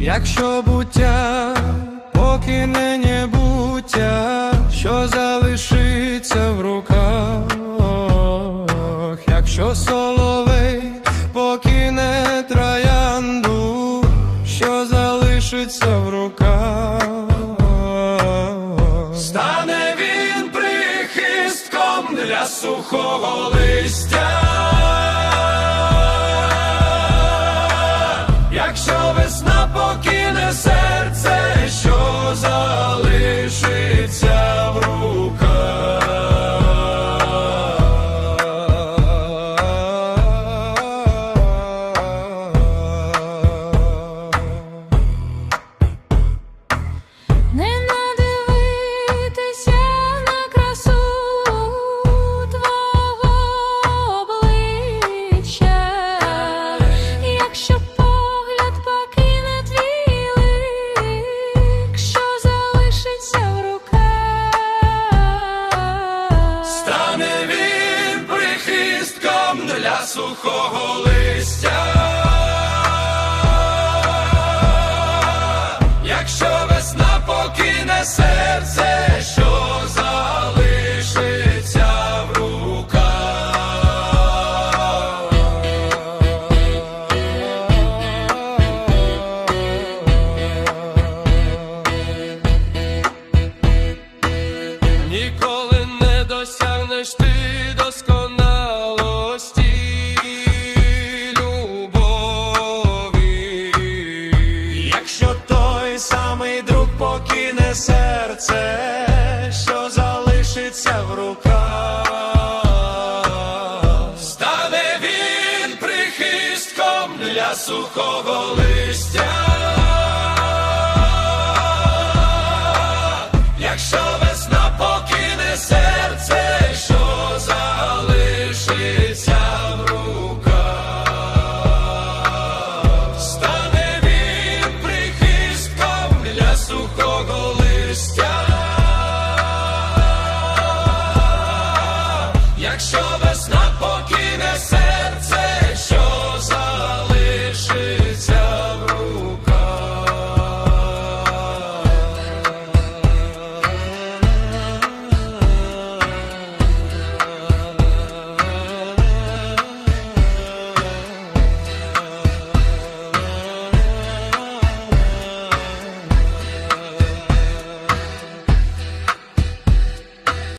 Якщо буття покине небуття, що залишиться в руках, якщо соловей покине троянду, що залишиться в руках, стане він прихистком для сухого листя. Якщо весна залишиться в руках. Для сухого листя. Самий друг покине серце, що залишиться в руках, стане він прихистком для сухого листя, якщо chuva.